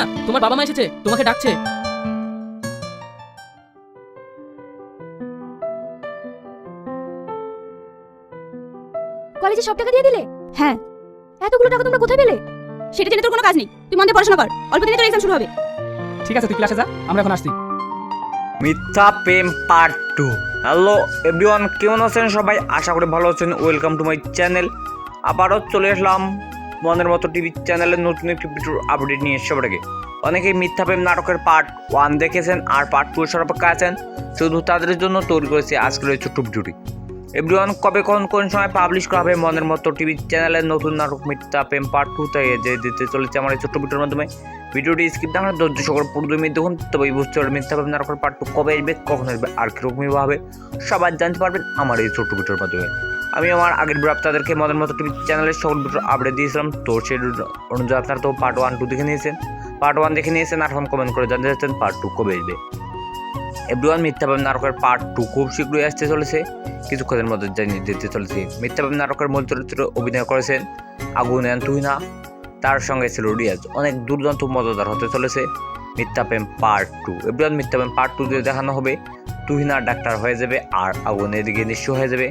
না তোমার বাবা মা এসেছে তোমাকে ডাকছে। কলেজে সব টাকা দিয়ে দিলে? হ্যাঁ। এতগুলো টাকা তোমরা কোথায় পেলে? সেটা জেনে তোর কোনো কাজ নেই। তুই মন দিয়ে পড়াশোনা কর। অল্প দিনে তোর এক্সাম শুরু হবে। ঠিক আছে তুই ক্লাসে যা আমরা এখন আসছি। মিথ্যা প্রেম পার্ট টু হ্যালো এভরিওয়ান কেমন আছেন সবাই? আশা করি ভালো আছেন। ওয়েলকাম টু মাই চ্যানেল আবারও চলে আসলাম মনের মতো টিভি চ্যানেলের নতুন একটি ভিডিওর আপডেট নিয়ে সবার আগে অনেকেই মিথ্যা প্রেম নাটকের পার্ট ওয়ান দেখেছেন আর পার্ট টু এর অপেক্ষা আছেন। শুধু তাদের জন্য তৈরি করেছি আজকের এই ছোট্ট ভিডিওটি। এভরিওয়ান কবে কোন কোন সময় পাবলিশ করা হবে মনের মতো টিভি চ্যানেলের নতুন নাটক মিথ্যা প্রেম পার্ট টু তাই যে দিতে চলেছে আমার এই ছোট্ট ভিডিওর মাধ্যমে। ভিডিওটি স্কিপ না করে ধৈর্য সকল পুরো দুই মিনিট দেখুন, তবেই বুঝতে পারবেন মিথ্যা ভাবে নাটকের পার্ট টু কবে আসবে, কখন আসবে, আর কীরকমই ভাবে সবাই জানতে পারবেন আমার এই ছোট্ট ভিডিওর মাধ্যমে। আমি আমার আগের ভিডিও আপনাদেরকে মদের মতো টিভি চ্যানেলের সকল আপডেট দিয়েছিলাম। তো সেই অনুযায়ী আপনারা তো পার্ট ওয়ান টু দেখে নিয়েছেন। পার্ট ওয়ান দেখে নিয়েছেন, আর কমেন্ট করে জানতে চাচ্ছেন পার্ট টু কবে আসবে। এভরিওয়ান মিথ্যাভাবে নাটকের পার্ট টু খুব শীঘ্রই আসতে চলেছে। কিছুক্ষণের মধ্যে জানিয়ে দিতে চলেছে। মিথ্যাভাবে নাটকের মূল চরিত্রে অভিনয় করেছেন আগুন তুহিনা। তার সঙ্গে ছিল রিয়াজ। অনেক দুর্দান্ত মজাদার হতে চলেছে মিথ্যা প্রেম পার্ট টু এবার মিথ্যা প্রেম পার্ট টু দিয়ে দেখানো হবে। তুহিনা ডাক্তার হয়ে যাবে, আর আগুন এদিকে নিঃস্ব হয়ে যাবে।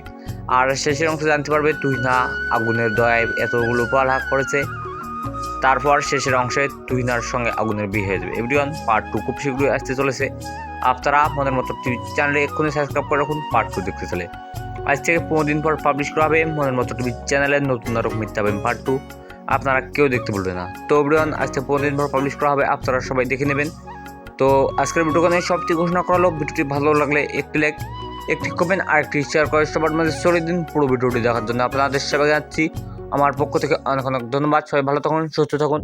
আর শেষের অংশে জানতে পারবে তুহিনা আগুনের দয়ায় এতগুলো পড়ালেখা করেছে। তারপর শেষের অংশে তুহিনার সঙ্গে আগুনের বিয়ে হয়ে যাবে। এভরিওয়ান পার্ট টু খুব শীঘ্রই আসতে চলেছে। আপনারা মনের মতো টিভি চ্যানেলে এক্ষুনি সাবস্ক্রাইব করে রাখুন পার্ট টু দেখতে চলে। আজ থেকে পনেরো দিন পর পাবলিশ করা হবে মনের মতো টিভি চ্যানেলের নতুন নাটক মিথ্যা প্রেম পার্ট টু আপনারা কেউ দেখতে বলবে না। তো এভরিওয়ান আজকে পনেরো দিন পর পাবলিশ করা হবে। আপনারা সবাই দেখে নেবেন। তো আজকের ভিডিওখানে সবচেয়ে ঘোষণা করালো ভিডিওটি ভালো লাগলে একটি লাইক একটি কমেন্ট আর একটি শেয়ার করে সবার মধ্যে চলে দিন পুরো ভিডিওটি দেখার জন্য। আপনাদের সেবা জানাচ্ছি। আমার পক্ষ থেকে অনেক অনেক ধন্যবাদ। সবাই ভালো থাকুন, সুস্থ থাকুন।